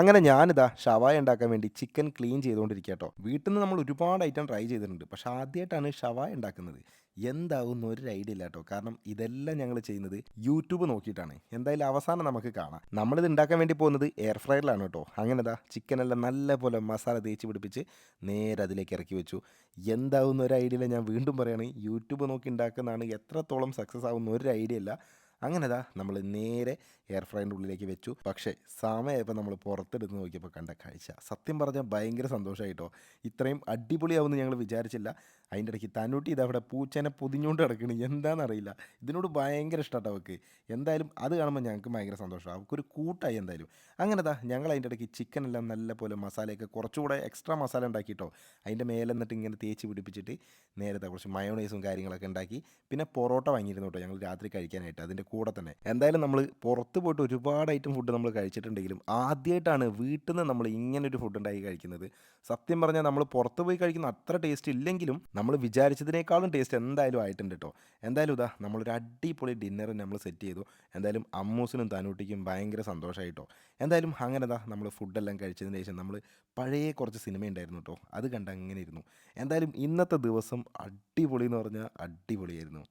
അങ്ങനെ ഞാനിതാ ഷവായ ഉണ്ടാക്കാൻ വേണ്ടി ചിക്കൻ ക്ലീൻ ചെയ്തുകൊണ്ടിരിക്കുക കേട്ടോ വീട്ടിൽ നിന്ന് നമ്മൾ ഒരുപാട് ഐറ്റം ട്രൈ ചെയ്തിട്ടുണ്ട്. പക്ഷെ ആദ്യമായിട്ടാണ് ഷവായ ഉണ്ടാക്കുന്നത്. എന്താവും ഒരു ഐഡിയ ഇല്ല കേട്ടോ കാരണം ഇതെല്ലാം ഞങ്ങൾ ചെയ്യുന്നത് യൂട്യൂബ് നോക്കിയിട്ടാണ്. എന്തായാലും അവസാനം നമുക്ക് കാണാം. നമ്മളിത് ഉണ്ടാക്കാൻ വേണ്ടി പോകുന്നത് എയർ ഫ്രയറിലാണ് കേട്ടോ. അങ്ങനെതാ ചിക്കനെല്ലാം നല്ലപോലെ മസാല തേച്ച് പിടിപ്പിച്ച് നേരെ അതിലേക്ക് ഇറക്കി വെച്ചു. എന്താവുന്ന ഒരു ഐഡിയ ഇല്ല. ഞാൻ വീണ്ടും പറയുകയാണ് യൂട്യൂബ് നോക്കി ഉണ്ടാക്കുന്നതാണ് എത്രത്തോളം സക്സസ് ആവുന്ന ഒരു ഐഡിയ ഇല്ല. അങ്ങനെതാ നമ്മൾ നേരെ എയർ ഫ്രൈന്റെ ഉള്ളിലേക്ക് വെച്ചു. പക്ഷേ സമയമായപ്പോൾ നമ്മൾ പുറത്തെടുത്ത് നോക്കിയപ്പോൾ കണ്ട കാഴ്ച. സത്യം പറഞ്ഞാൽ ഭയങ്കര സന്തോഷമായിട്ടോ ഇത്രയും അടിപൊളിയാവുമെന്ന് ഞങ്ങൾ വിചാരിച്ചില്ല. അതിന്റെ ഇടയ്ക്ക് തന്നൂട്ടി ഇതവിടെ പൂച്ചേനെ പൊതിഞ്ഞുകൊണ്ട് കിടക്കണ് എന്താണെന്നറിയില്ല ഇതിനോട് ഭയങ്കര ഇഷ്ടമാട്ടോ അവൾക്ക് എന്തായാലും അത് കാണുമ്പോൾ ഞങ്ങൾക്ക് ഭയങ്കര സന്തോഷമാണ് അവൾക്കൊരു കൂട്ടായി എന്തായാലും. അങ്ങനെതാ ഞങ്ങൾ അതിന്റെ ഇടയ്ക്ക് ചിക്കൻ എല്ലാം നല്ല പോലെ മസാലയൊക്കെ കുറച്ചുകൂടെ എക്സ്ട്രാ മസാല ഉണ്ടാക്കിയിട്ടോ അതിന്റെ മേലെ എന്നിട്ട് ഇങ്ങനെ തേച്ച് പിടിപ്പിച്ചിട്ട് നേരത്തെ കുറച്ച് മയോണൈസും കാര്യങ്ങളൊക്കെ ഉണ്ടാക്കി. പിന്നെ പൊറോട്ട വാങ്ങിയിരുന്നു കേട്ടോ ഞങ്ങൾ രാത്രി കഴിക്കാനായിട്ട്. അതിന്റെ കൂടെ തന്നെ. എന്തായാലും നമ്മൾ പുറത്ത് പോയിട്ട് ഒരുപാട് ഐറ്റം ഫുഡ് നമ്മൾ കഴിച്ചിട്ടുണ്ടെങ്കിലും ആദ്യമായിട്ടാണ് വീട്ടിൽ നിന്ന് നമ്മൾ ഇങ്ങനൊരു ഫുഡ് ഉണ്ടാക്കി കഴിക്കുന്നത്. സത്യം പറഞ്ഞാൽ നമ്മൾ പുറത്ത് പോയി കഴിക്കുന്ന അത്ര ടേസ്റ്റ് ഇല്ലെങ്കിലും നമ്മൾ വിചാരിച്ചതിനേക്കാളും ടേസ്റ്റ് എന്തായാലും ആയിട്ടുണ്ട് കേട്ടോ എന്തായാലും ഇതാ നമ്മളൊരു അടിപൊളി ഡിന്നർ നമ്മൾ സെറ്റ് ചെയ്തു. എന്തായാലും അമ്മൂസിനും തനൂട്ടിക്കും ഭയങ്കര സന്തോഷമായിട്ടോ എന്തായാലും അങ്ങനെ ഇതാ നമ്മൾ ഫുഡെല്ലാം കഴിച്ചതിന് ശേഷം നമ്മൾ പഴയ കുറച്ച് സിനിമ ഉണ്ടായിരുന്നു കേട്ടോ അത് കണ്ട് അങ്ങനെ ഇരുന്നു. എന്തായാലും ഇന്നത്തെ ദിവസം അടിപൊളി എന്ന് പറഞ്ഞാൽ അടിപൊളിയായിരുന്നു.